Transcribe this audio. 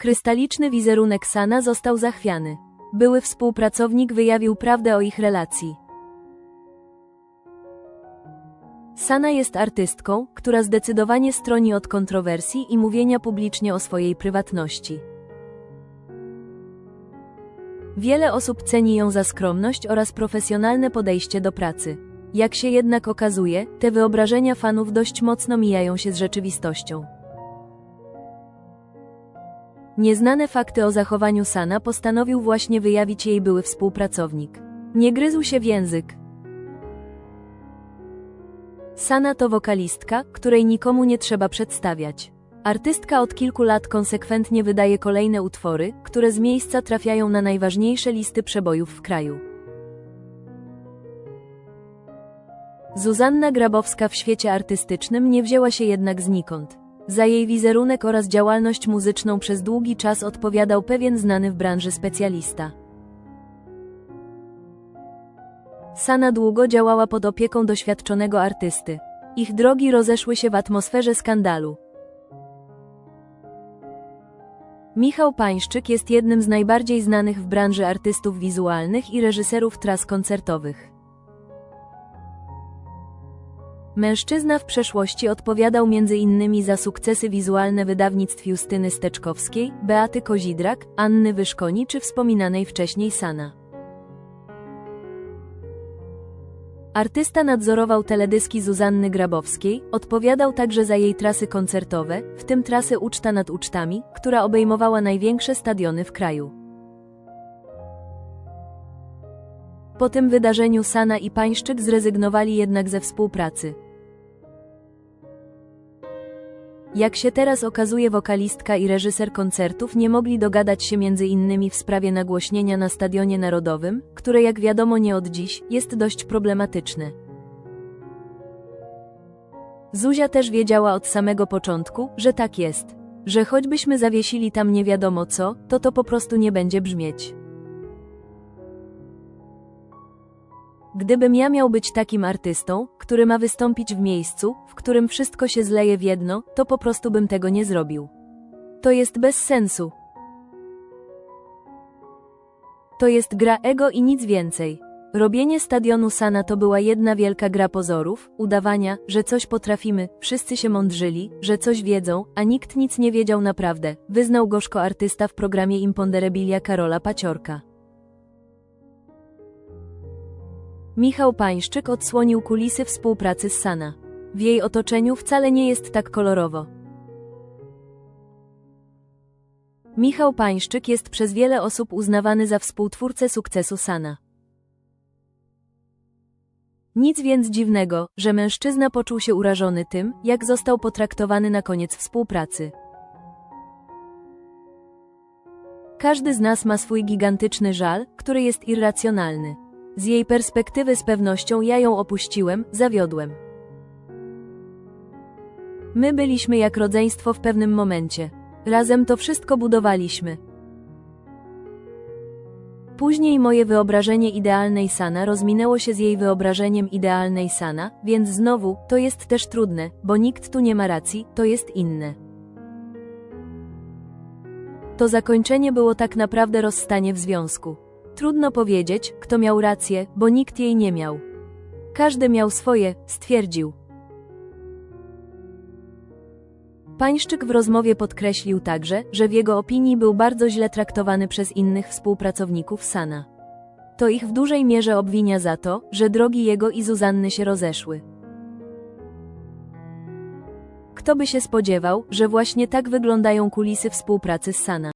Krystaliczny wizerunek Sana został zachwiany. Były współpracownik wyjawił prawdę o ich relacji. Sana jest artystką, która zdecydowanie stroni od kontrowersji i mówienia publicznie o swojej prywatności. Wiele osób ceni ją za skromność oraz profesjonalne podejście do pracy. Jak się jednak okazuje, te wyobrażenia fanów dość mocno mijają się z rzeczywistością. Nieznane fakty o zachowaniu Sana postanowił właśnie wyjawić jej były współpracownik. Nie gryzł się w język. Sana to wokalistka, której nikomu nie trzeba przedstawiać. Artystka od kilku lat konsekwentnie wydaje kolejne utwory, które z miejsca trafiają na najważniejsze listy przebojów w kraju. Zuzanna Grabowska w świecie artystycznym nie wzięła się jednak znikąd. Za jej wizerunek oraz działalność muzyczną przez długi czas odpowiadał pewien znany w branży specjalista. Sana długo działała pod opieką doświadczonego artysty. Ich drogi rozeszły się w atmosferze skandalu. Michał Pańszczyk jest jednym z najbardziej znanych w branży artystów wizualnych i reżyserów tras koncertowych. Mężczyzna w przeszłości odpowiadał m.in. za sukcesy wizualne wydawnictw Justyny Steczkowskiej, Beaty Kozidrak, Anny Wyszkoni czy wspominanej wcześniej Sana. Artysta nadzorował teledyski Zuzanny Grabowskiej, odpowiadał także za jej trasy koncertowe, w tym trasę Uczta nad Ucztami, która obejmowała największe stadiony w kraju. Po tym wydarzeniu Sana i Pańszczyk zrezygnowali jednak ze współpracy. Jak się teraz okazuje wokalistka i reżyser koncertów nie mogli dogadać się między innymi w sprawie nagłośnienia na Stadionie Narodowym, które jak wiadomo nie od dziś, jest dość problematyczne. Zuzia też wiedziała od samego początku, że tak jest. Że choćbyśmy zawiesili tam nie wiadomo co, to to po prostu nie będzie brzmieć. Gdybym ja miał być takim artystą, który ma wystąpić w miejscu, w którym wszystko się zleje w jedno, to po prostu bym tego nie zrobił. To jest bez sensu. To jest gra ego i nic więcej. Robienie stadionu Sana to była jedna wielka gra pozorów, udawania, że coś potrafimy, wszyscy się mądrzyli, że coś wiedzą, a nikt nic nie wiedział naprawdę, wyznał gorzko artysta w programie Imponderabilia Karola Paciorka. Michał Pańszczyk odsłonił kulisy współpracy z Sana. W jej otoczeniu wcale nie jest tak kolorowo. Michał Pańszczyk jest przez wiele osób uznawany za współtwórcę sukcesu Sana. Nic więc dziwnego, że mężczyzna poczuł się urażony tym, jak został potraktowany na koniec współpracy. Każdy z nas ma swój gigantyczny żal, który jest irracjonalny. Z jej perspektywy z pewnością ja ją opuściłem, zawiodłem. My byliśmy jak rodzeństwo w pewnym momencie. Razem to wszystko budowaliśmy. Później moje wyobrażenie idealnej Sana rozminęło się z jej wyobrażeniem idealnej Sana, więc znowu, to jest też trudne, bo nikt tu nie ma racji, to jest inne. To zakończenie było tak naprawdę rozstanie w związku. Trudno powiedzieć, kto miał rację, bo nikt jej nie miał. Każdy miał swoje, stwierdził. Pańszczyk w rozmowie podkreślił także, że w jego opinii był bardzo źle traktowany przez innych współpracowników Sana. To ich w dużej mierze obwinia za to, że drogi jego i Zuzanny się rozeszły. Kto by się spodziewał, że właśnie tak wyglądają kulisy współpracy z Sana?